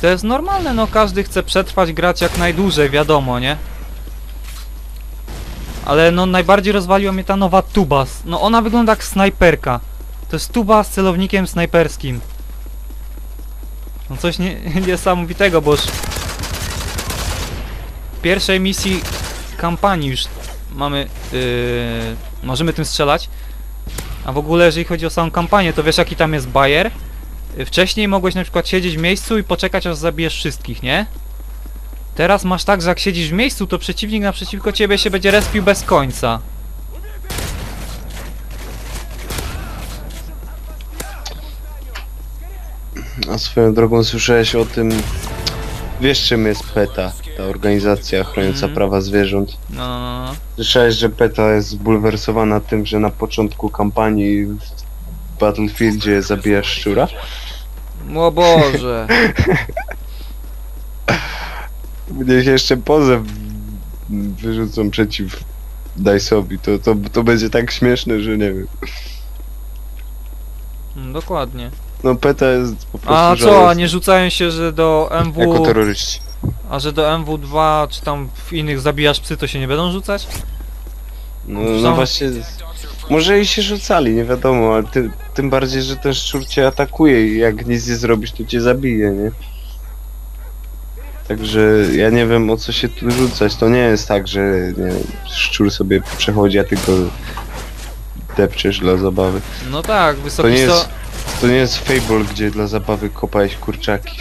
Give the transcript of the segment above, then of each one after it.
To jest normalne, no każdy chce przetrwać, grać jak najdłużej, wiadomo, nie? Ale no najbardziej rozwaliła mnie ta nowa tuba. No ona wygląda jak snajperka. To jest tuba z celownikiem snajperskim. No coś nie, niesamowitego, bo już w pierwszej misji kampanii już mamy, yy, możemy tym strzelać. A w ogóle jeżeli chodzi o samą kampanię, to wiesz jaki tam jest bajer? Wcześniej mogłeś na przykład siedzieć w miejscu i poczekać aż zabijesz wszystkich, nie? Teraz masz tak, że jak siedzisz w miejscu, to przeciwnik naprzeciwko ciebie się będzie respił bez końca. A swoją drogą słyszałeś o tym... Wiesz czym jest PETA, ta organizacja chroniąca Mhm. prawa zwierzą't? No, no, no, no. Słyszałeś, że PETA jest zbulwersowana tym, że na początku kampanii Battlefieldzie zabijasz szczura? O Boże. Niech jeszcze pozew wyrzucą przeciw Dice'owi, to, to, to będzie tak śmieszne, że nie wiem. Mm, Dokładnie. No PETA jest po prostu A co, a nie rzucają się, że do MW... Jako terroryści. A że do MW2 czy tam w innych zabijasz psy, to się nie będą rzucać? No, Są- no właśnie, może i się rzucali, nie wiadomo, ale ty, tym bardziej, że ten szczur cię atakuje i jak nic nie zrobisz, to cię zabije, nie? Także ja nie wiem o co się tu rzucać, to nie jest tak, że nie, szczur sobie przechodzi, a ty go depczesz dla zabawy. No tak, To wysoki nie sto... jest, to nie jest Fable, gdzie dla zabawy kopałeś kurczaki.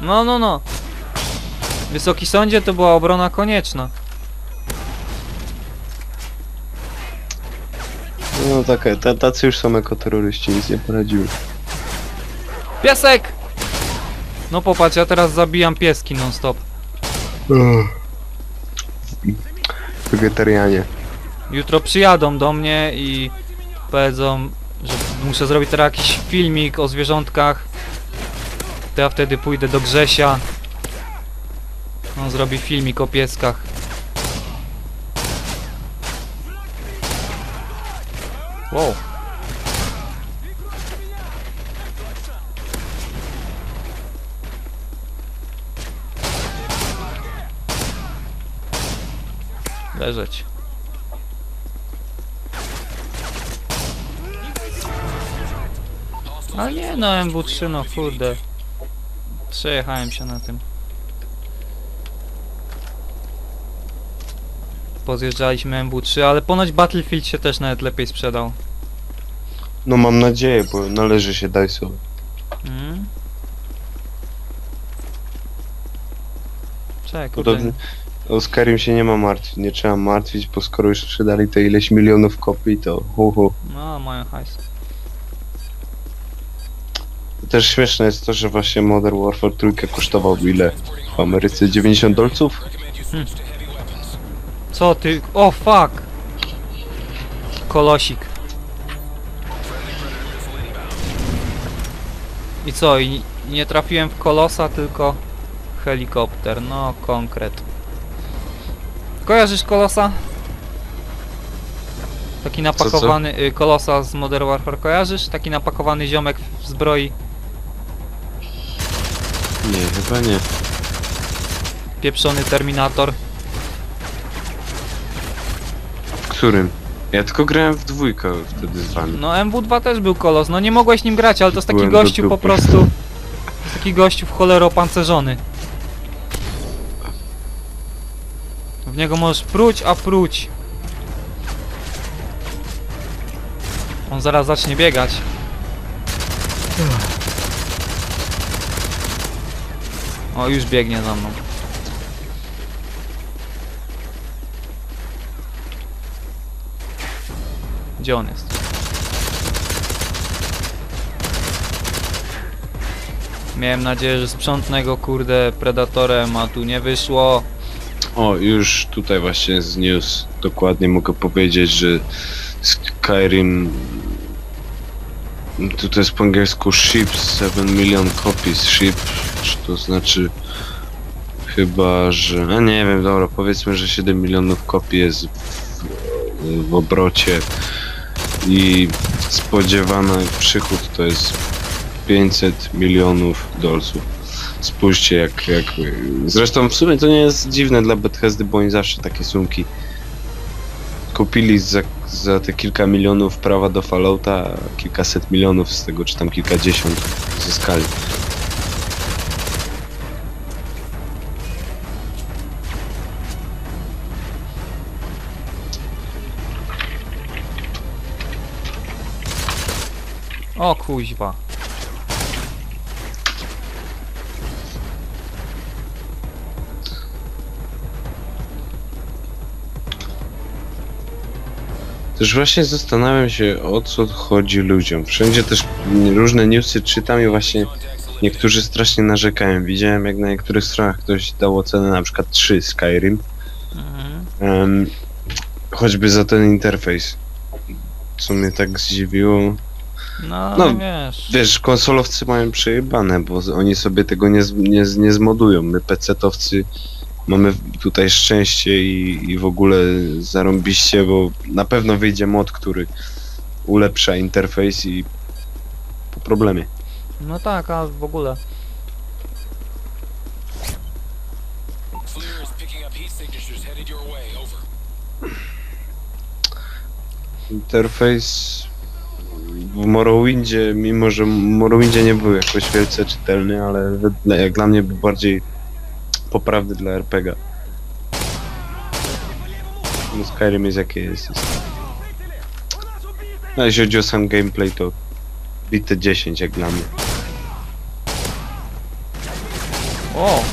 No, no, no. Wysoki sądzie to była obrona konieczna. No taka, ta, tacy już są jako terroryści, nic nie poradziły. Piesek! No popatrz, ja teraz zabijam pieski non stop. Wegetarianie. Jutro przyjadą do mnie i powiedzą, że muszę zrobić teraz jakiś filmik o zwierzątkach. To ja wtedy pójdę do Grzesia. On zrobi filmik o pieskach. Wow. Leżeć. Ale nie no, MW3 no kurde. Przejechałem się na tym. Pozjeżdżaliśmy MW3, ale ponoć Battlefield się też nawet lepiej sprzedał. No mam nadzieję, bo należy się Dice'owi. Mm? Czekaj, kurde. Podobnie. O Skyrim się nie ma martwić, nie trzeba martwić, bo skoro już sprzedali te ileś milionów kopii, to hu, hu. No, mają hajs. Też śmieszne jest to, że właśnie Modern Warfare trójkę kosztował ile w Ameryce? 90 dolców? Co ty? O fuck! Kolosik. I co? I nie trafiłem w kolosa, tylko helikopter. No, konkret. Kojarzysz kolosa? Taki napakowany y, kolosa z Modern Warfare kojarzysz? Taki napakowany ziomek w zbroi Nie, chyba nie. pieprzony Terminator. W którym? Ja tylko grałem w dwójkę wtedy z wami. No MW2 też był kolos, no nie mogłeś nim grać, ale to jest taki Byłem do gościu po dupy. prostu. to jest Taki gościu w cholero opancerzony. W niego możesz pruć, a pruć. On zaraz zacznie biegać. O, już biegnie za mną. Gdzie on jest? Miałem nadzieję, że sprzątnę go kurde predatorem, a tu nie wyszło. O, już tutaj właśnie jest news. Dokładnie mogę powiedzieć, że Skyrim... Tu to jest po angielsku ship 7 million copies ship, czy to znaczy chyba, że... A nie wiem, dobra, powiedzmy, że 7 milionów kopii jest w, w obrocie i spodziewany przychód to jest 500 milionów dolców. Spójrzcie jak, jak... Zresztą w sumie to nie jest dziwne dla Bethesdy, bo oni zawsze takie sumki kupili za, za te kilka milionów prawa do Fallouta, kilkaset milionów z tego, czy tam kilkadziesiąt zyskali. O kuźwa. Też właśnie zastanawiam się o co chodzi ludziom. Wszędzie też różne newsy czytam i właśnie niektórzy strasznie narzekają. Widziałem jak na niektórych stronach ktoś dał ocenę na przykład 3 Skyrim. Mhm. Em, choćby za ten interfejs. Co mnie tak zdziwiło. No, No, wiesz. Wiesz, konsolowcy mają przejebane, bo oni sobie tego nie, nie, nie zmodują. My PC-towcy mamy tutaj szczęście i, i w ogóle zarąbiście, bo na pewno wyjdzie mod, który ulepsza interfejs i po problemie. No tak, a w ogóle. Interfejs w Morrowindzie, mimo że Morrowindzie nie był jakoś wielce czytelny, ale jak dla mnie był bardziej poprawny dla RPG. No Skyrim jest jakie jest. jest. No jeśli chodzi o sam gameplay to bite 10 jak dla mnie. O!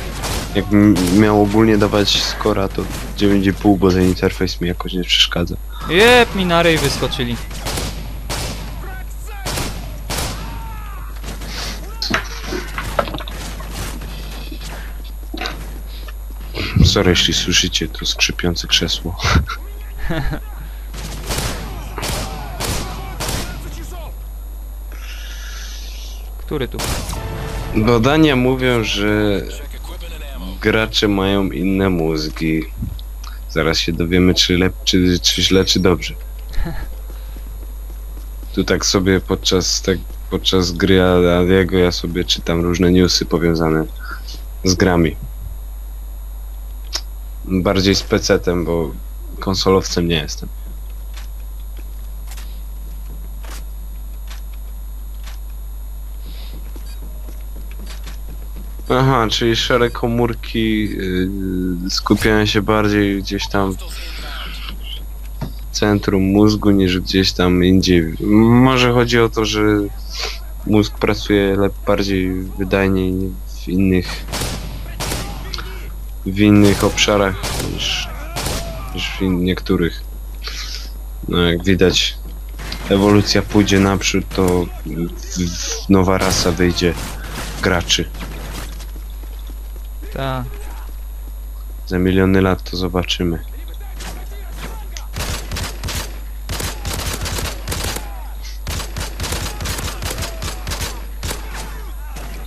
Jak miał ogólnie dawać skora to 9,5, bo ten interfejs mi jakoś nie przeszkadza. Jep, mi na ryj wyskoczyli. Sorry jeśli słyszycie to skrzypiące krzesło. Który tu? Badania mówią, że gracze mają inne mózgi. Zaraz się dowiemy, czy, lep, czy, czy źle, czy dobrze. Tu tak sobie podczas, tak, podczas gry Adiego ja sobie czytam różne newsy powiązane z grami. Bardziej z PC-tem, bo konsolowcem nie jestem. Aha, czyli szare komórki yy, skupiają się bardziej gdzieś tam w centrum mózgu niż gdzieś tam indziej. Może chodzi o to, że mózg pracuje lep, bardziej wydajniej w innych w innych obszarach niż, niż w in, niektórych. No jak widać ewolucja pójdzie naprzód, to nowa rasa wyjdzie graczy. Ta. Za miliony lat to zobaczymy.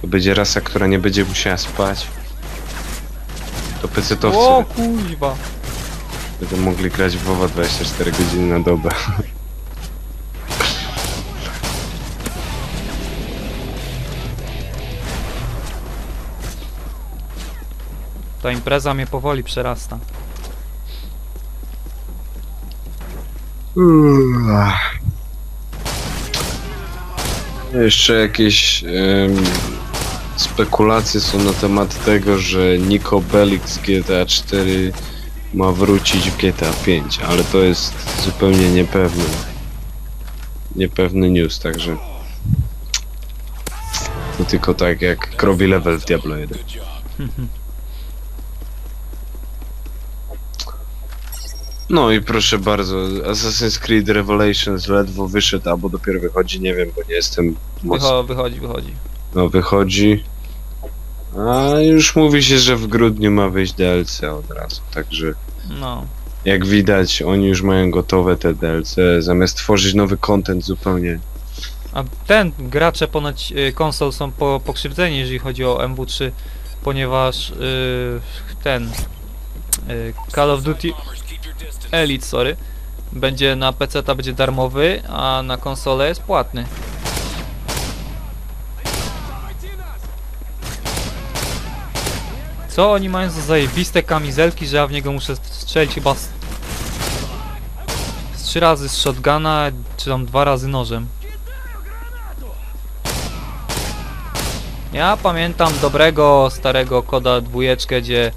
To będzie rasa, która nie będzie musiała spać. To O PC-towcy kuźwa. będą mogli grać w WoWa 24 godziny na dobę. Ta impreza mnie powoli przerasta. Jeszcze jakieś em, spekulacje są na temat tego, że Nico Bellic z GTA 4 ma wrócić w GTA 5, ale to jest zupełnie niepewne. Niepewny news, także to tylko tak jak krowi level w Diablo 1. Good job. No i proszę bardzo, Assassin's Creed Revelations ledwo wyszedł, albo dopiero wychodzi, nie wiem, bo nie jestem mocno Wycho wychodzi, wychodzi. No wychodzi. A już mówi się, że w grudniu ma wyjść DLC od razu. Także No. jak widać, oni już mają gotowe te DLC, zamiast tworzyć nowy content zupełnie. A ten, gracze ponoć y, konsol są po, pokrzywdzeni, jeżeli chodzi o MW3, ponieważ y, ten y, Call of Duty. Elite, sorry, będzie na PC ta będzie darmowy, a na konsolę jest płatny. Co oni mają za zajebiste kamizelki, że ja w niego muszę strzelić chyba z... z trzy razy z shotguna, czy tam dwa razy nożem. Ja pamiętam dobrego, starego koda dwójeczkę, gdzie,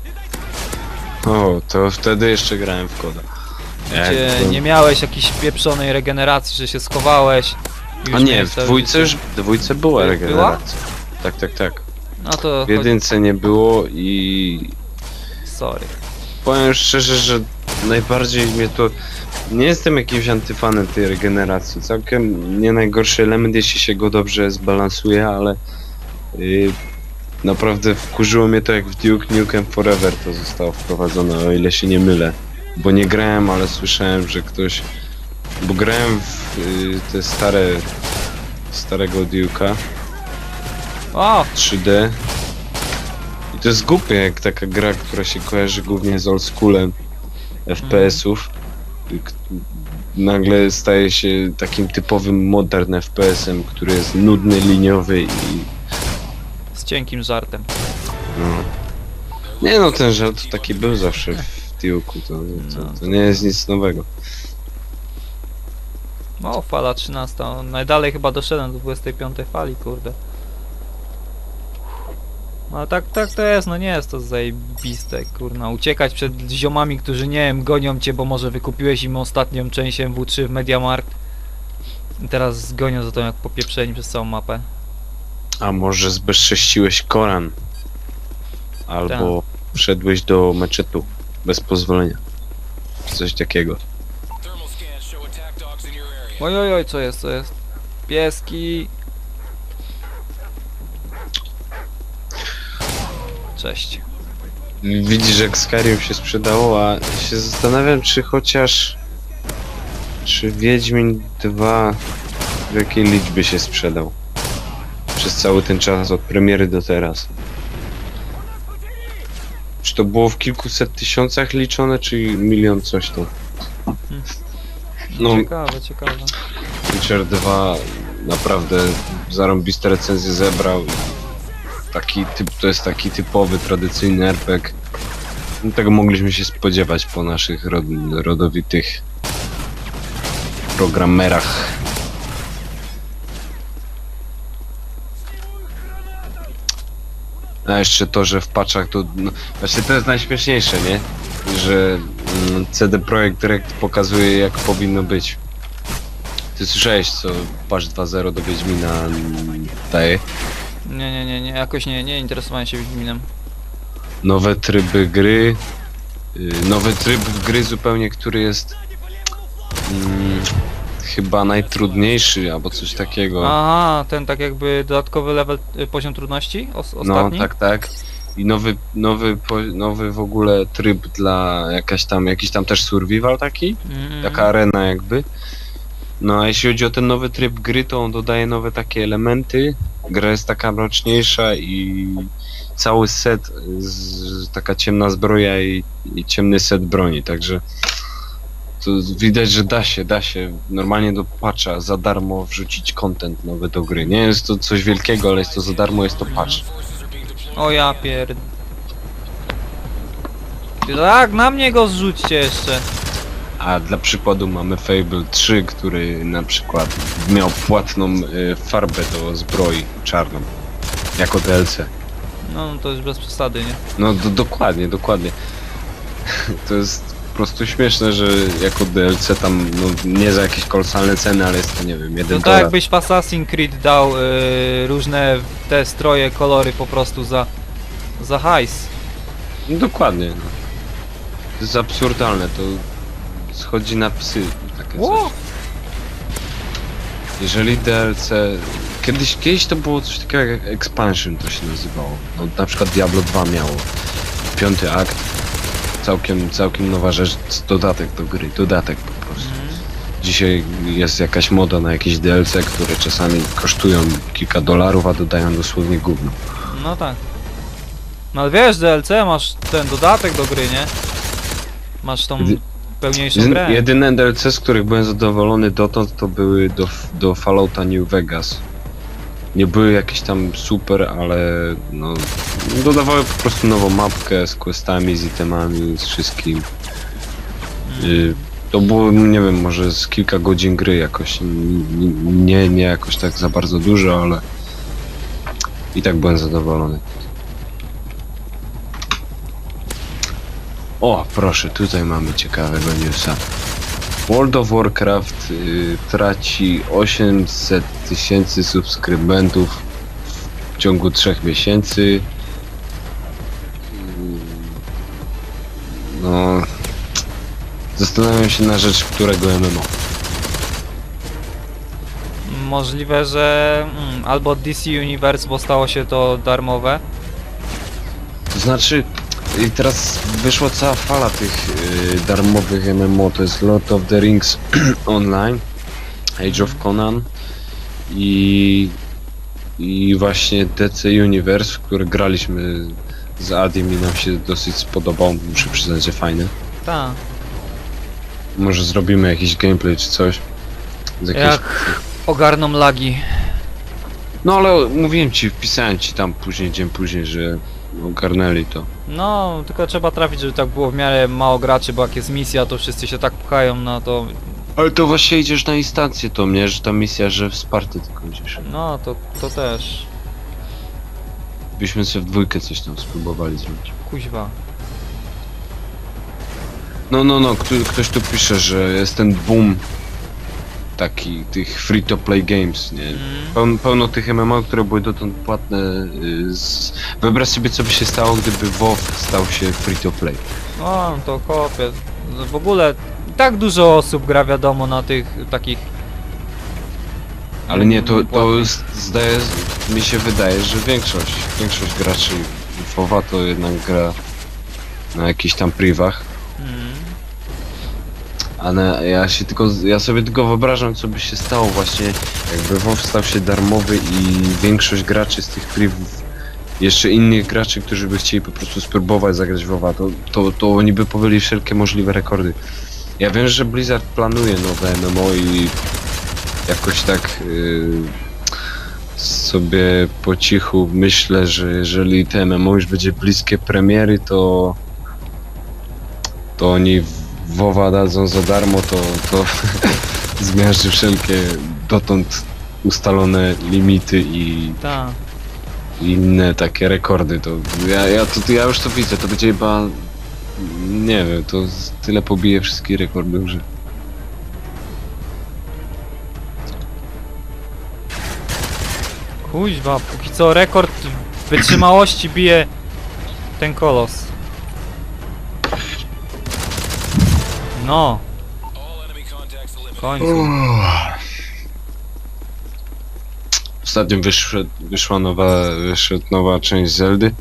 O, to wtedy jeszcze grałem w koda. gdzie to- nie miałeś jakiejś pieprzonej regeneracji, że się schowałeś. A nie, w dwójce już, w dwójce była By- regeneracja. Tak, tak, tak. No to W jedynce nie było i Sorry. powiem szczerze, że najbardziej mnie to... Nie jestem jakimś antyfanem tej regeneracji. Całkiem nie najgorszy element, jeśli się go dobrze zbalansuje, ale... Yy, naprawdę wkurzyło mnie to jak w Duke Nukem Forever to zostało wprowadzone, o ile się nie mylę. Bo nie grałem, ale słyszałem, że ktoś... Bo grałem w yy, te stare... Starego Duke'a. O, 3D. I to jest głupie, jak taka gra, która się kojarzy głównie z oldschoolem FPS-ów, nagle staje się takim typowym modern FPS-em, który jest nudny, liniowy i... z cienkim żartem. No. Nie no, ten żart taki był zawsze w Duke'u, to, to, to nie jest nic nowego. O, fala 13. Najdalej chyba doszedłem do 25 fali, kurde. No tak, tak to jest, no nie jest to zajebiste, kurna. Uciekać przed ziomami, którzy nie wiem, gonią cię, bo może wykupiłeś im ostatnią część MW3 w Mediamarkt. I teraz gonią za tą jak popieprzeni przez całą mapę. A może zbezcześciłeś Koran? Albo wszedłeś do meczetu bez pozwolenia. Czy coś takiego. Oj, oj, oj, co jest, co jest? Pieski. Cześć. Widzisz jak Skyrim się sprzedało, a się zastanawiam czy chociaż... Czy Wiedźmin 2 w jakiej liczbie się sprzedał? Przez cały ten czas od premiery do teraz. Czy to było w kilkuset tysiącach liczone, czy milion coś tam? No, Ciekawe, ciekawe. Witcher 2 naprawdę zarąbiste recenzje zebrał. Taki typ, to jest taki typowy, tradycyjny RPG. No, Tego mogliśmy się spodziewać po naszych rod, rodowitych programerach. A jeszcze to, że w patchach to... No, właśnie to jest najśmieszniejsze, nie? Że mm, CD Projekt Direct pokazuje jak powinno być. Ty słyszałeś co patch 2.0 do Wiedźmina daje? Nie, nie, nie, nie, jakoś nie, nie interesowałem się Wiedźminem. Nowe tryby gry. y, Nowy tryb gry zupełnie, który jest mm, chyba najtrudniejszy albo coś takiego. Aha, ten tak jakby dodatkowy level, y, poziom trudności? Os no ostatni? tak, tak. I nowy, nowy, po- nowy w ogóle tryb dla jakaś tam, jakiś tam też survival taki. Mm, taka arena jakby. No a jeśli chodzi o ten nowy tryb gry, to on dodaje nowe takie elementy. Gra jest taka mroczniejsza i cały set, z, taka ciemna zbroja i, i ciemny set broni, także widać, że da się, da się normalnie do patcha za darmo wrzucić content nowy do gry. Nie jest to coś wielkiego, ale jest to za darmo, jest to patch. O ja pierd... Tak, na mnie go zrzućcie jeszcze. A dla przykładu mamy Fable 3, który na przykład miał płatną y, farbę do zbroi czarną. Jako DLC. No, no to już bez przesady, nie? No do, dokładnie, dokładnie. To jest po prostu śmieszne, że jako DLC tam, no nie za jakieś kolosalne ceny, ale jest to nie wiem, jeden No tak dolar. jakbyś w Assassin's Creed dał y, różne te stroje, kolory po prostu za... za hajs. No, dokładnie. No. To jest absurdalne, to schodzi na psy. Takie coś. Jeżeli DLC... Kiedyś, kiedyś to było coś takiego jak Expansion to się nazywało. No, na przykład Diablo 2 miało. Piąty akt. Całkiem, całkiem nowa rzecz. Dodatek do gry. Dodatek po prostu. Mhm. Dzisiaj jest jakaś moda na jakieś DLC, które czasami kosztują kilka dolarów, a dodają dosłownie gówno. No tak. No ale wiesz, DLC masz ten dodatek do gry, nie? Masz tą pełniejszą grę. Jedyne DLC, z których byłem zadowolony dotąd, to były do, do Fallouta New Vegas. nie były jakieś tam super, ale no, dodawały po prostu nową mapkę z questami, z itemami, z wszystkim. Y, to było, nie wiem, może z kilka godzin gry jakoś, nie, nie jakoś tak za bardzo dużo, ale i tak byłem zadowolony. O, proszę, tutaj mamy ciekawego newsa. World of Warcraft y, traci 800 tysięcy subskrybentów w ciągu 3 miesięcy. No. Zastanawiam się na rzecz którego MMO. Możliwe, że mm, albo DC Universe, bo stało się to darmowe. To znaczy, i teraz wyszła cała fala tych y, darmowych MMO, to jest Lord of the Rings Online, Age of Conan i, i właśnie DC Universe, w który graliśmy z Adim i nam się dosyć spodobał, muszę przyznać, że fajny. Tak. Może zrobimy jakiś gameplay czy coś. Z jakiejś... Jak ogarną lagi. No ale mówiłem ci, wpisałem ci tam później, dzień później, że ogarnęli to. No, tylko trzeba trafić, żeby tak było w miarę mało graczy, bo jak jest misja, to wszyscy się tak pchają, no to... Ale to właśnie idziesz na instancję to mnie, że ta misja, że wsparty tylko idziesz. No, to, to też. Byśmy sobie w dwójkę coś tam spróbowali zrobić. Kuźwa. No, no, no, kto, ktoś tu pisze, że jest ten boom taki tych free-to-play games, nie? Pełno, pełno tych MMO, które były dotąd płatne. y, Z... Wyobraź sobie, co by się stało, gdyby WoW stał się free-to-play. No, to kopię. W ogóle tak dużo osób gra, wiadomo, na tych takich... Ale nie, to, to z- zdaje, mi się wydaje, że większość, większość graczy WoWa to jednak gra na jakichś tam privach. Ale ja się tylko, ja sobie tylko wyobrażam, co by się stało właśnie, jakby WoW stał się darmowy i większość graczy z tych privów, jeszcze innych graczy, którzy by chcieli po prostu spróbować zagrać WoWa, to, to, to oni by pobyli wszelkie możliwe rekordy. Ja wiem, że Blizzard planuje nowe MMO i jakoś tak yy, sobie po cichu myślę, że jeżeli te MMO już będzie bliskie premiery, to to oni WoWa dadzą za darmo, to, to zmiażdży wszelkie dotąd ustalone limity i i inne takie rekordy. To ja, ja, to, ja już to widzę, to będzie chyba nie wiem, to tyle pobije wszystkie rekordy, że Kuźwa, póki co rekord wytrzymałości bije ten kolos. No, w końcu. Ostatnio wyszły, wyszła nowa, wyszła nowa część Zeldy.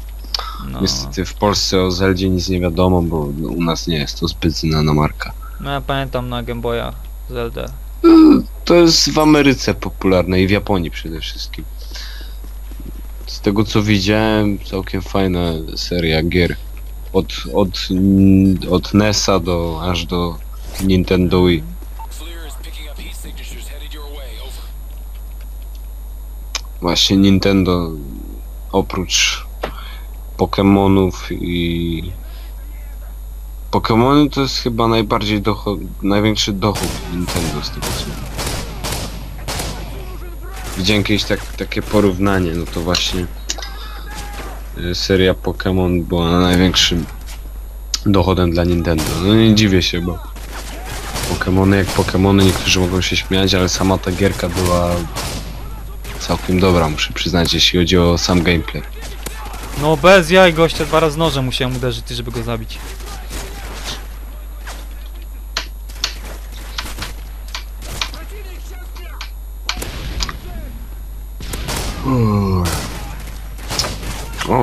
No. Niestety w Polsce o Zeldzie nic nie wiadomo, bo u nas nie jest to zbyt znana marka. no ja pamiętam na Game Boya Zelda. To jest w Ameryce popularne i w Japonii przede wszystkim. Z tego co widziałem, całkiem fajna seria gier. Od, od, mm, od NES-a do, aż do Nintendo Wii. Właśnie Nintendo oprócz Pokémonów i Pokémony to jest chyba najbardziej dochod, największy dochód Nintendo z tego co Widziałem kiedyś tak, takie porównanie, no to właśnie seria Pokémon była największym dochodem dla Nintendo. No nie dziwię się, bo Pokémony jak Pokémony, niektórzy mogą się śmiać, ale sama ta gierka była całkiem dobra, muszę przyznać, jeśli chodzi o sam gameplay. No bez jaj gościa dwa razy nożem musiałem uderzyć, żeby go zabić.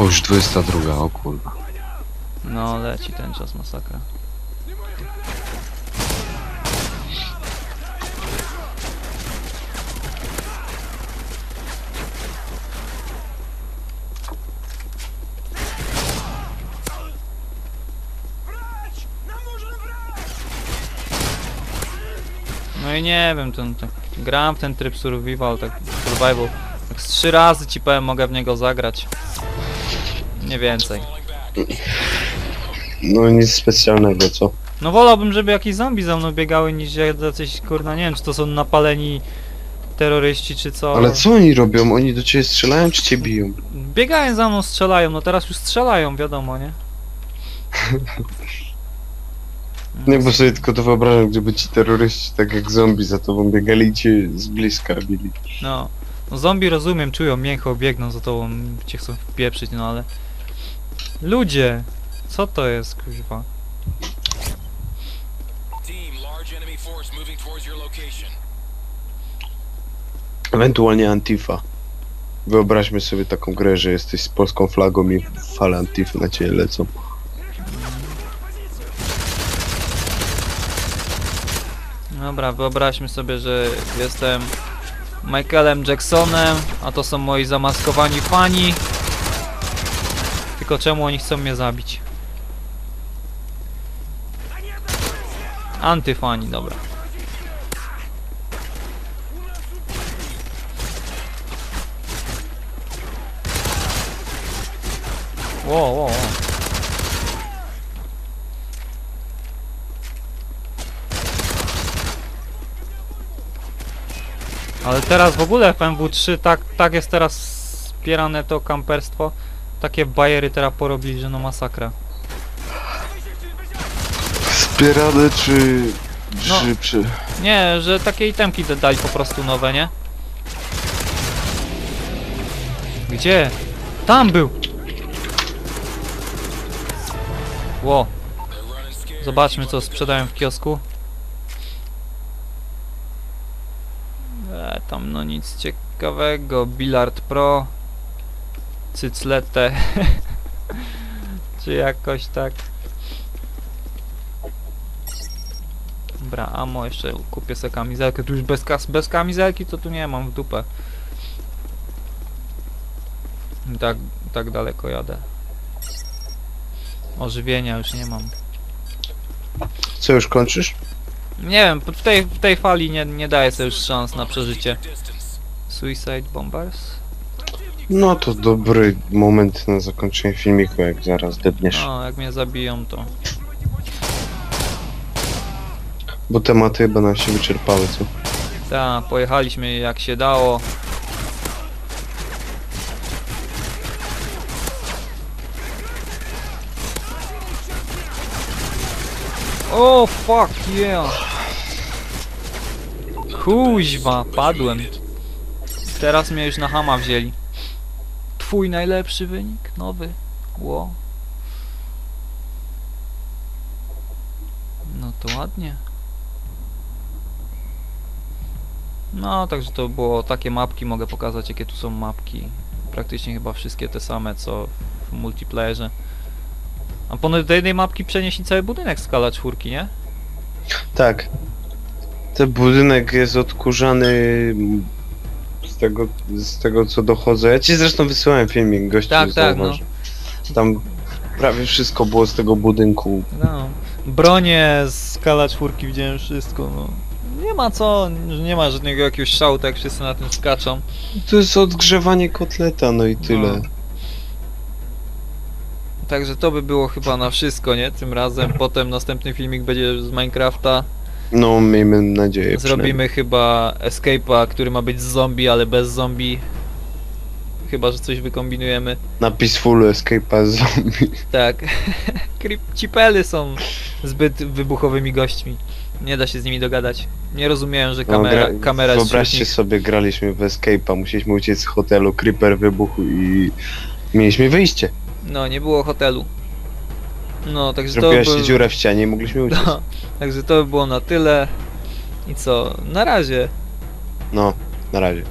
O, już 22, o kurwa. No leci ten czas masakra. No i nie wiem, ten, ten, grałem w ten tryb survival, tak survival Tak z trzy razy ci powiem, mogę w niego zagrać. Nie więcej. No nic specjalnego, co? No wolałbym, żeby jakieś zombie za mną biegały niż jacyś kurna, nie wiem czy to są napaleni terroryści czy co. Ale co oni robią? Oni do ciebie strzelają czy cię biją? Biegają za mną, strzelają, no teraz już strzelają, wiadomo, nie? Nie, bo sobie tylko to wyobrażam, gdyby ci terroryści tak jak zombie za tobą biegali i cię z bliska bili. No. no zombie rozumiem, czują mięcho, biegną za tobą, cię chcą wpieprzyć, no ale... Ludzie! Co to jest, location. Ewentualnie Antifa. Wyobraźmy sobie taką grę, że jesteś z polską flagą i fale Antify na ciebie lecą. Dobra, wyobraźmy sobie, że jestem Michaelem Jacksonem, a to są moi zamaskowani fani. Tylko czemu oni chcą mnie zabić? Antyfani, dobra. Wow, wow, wow. Ale teraz w ogóle w MW3 tak, tak jest teraz wspierane to kamperstwo. Takie bajery teraz porobili, że no masakra. Wspierane czy... No. czy. Nie, że takie itemki dodali po prostu nowe, nie? Gdzie? Tam był! Ło, zobaczmy co sprzedałem w kiosku. E, tam no nic ciekawego. Billard Pro. Cycletę. Czy jakoś tak. Dobra, amo jeszcze kupię sobie kamizelkę. Tu już bez, kas bez kamizelki to tu nie mam w dupę. I Tak, tak daleko jadę. Ożywienia już nie mam. Co, już kończysz? Nie wiem, w tej, w tej fali nie, nie daję sobie już szans na przeżycie. Suicide Bombers? No to dobry moment na zakończenie filmiku, jak zaraz debniesz. No, jak mnie zabiją to... Bo tematy chyba nam się wyczerpały, co? Tak, pojechaliśmy jak się dało. O, fuck yeah! Kuźwa, padłem. Teraz mnie już na hama wzięli. Twój najlepszy wynik? Nowy? Ło. No to ładnie. No, także to było takie mapki, mogę pokazać jakie tu są mapki. Praktycznie chyba wszystkie te same co w multiplayerze. A ponad do jednej mapki przenieśli cały budynek skala czwórki, nie? Tak. Ten budynek jest odkurzany tego, z tego co dochodzę. Ja ci zresztą wysyłałem filmik, gościu Tak, tak, no. zauważył. Tam prawie wszystko było z tego budynku. No. Bronie z skala czwórki widziałem wszystko, no. Nie ma co, nie ma żadnego jakiegoś szału, tak jak wszyscy na tym skaczą. To jest odgrzewanie kotleta, no i tyle. No. Także to by było chyba na wszystko, nie? Tym razem. Potem następny filmik będzie z Minecrafta. No, miejmy nadzieję. Zrobimy chyba escape'a, który ma być z zombie, ale bez zombie. Chyba, że coś wykombinujemy. Na Peaceful Escape'a z zombie. Tak. Cipely są zbyt wybuchowymi gośćmi. Nie da się z nimi dogadać. Nie rozumieją, że No, kamera, gra- kamera jest wśród Wyobraźcie nich. sobie, graliśmy w Escape'a, musieliśmy uciec z hotelu, Creeper wybuchł i mieliśmy wyjście. No, nie było hotelu. No, także to Zrobiła się by... dziura w ścianie i mogliśmy uciec. No, także to by było na tyle. I co? Na razie. No, na razie.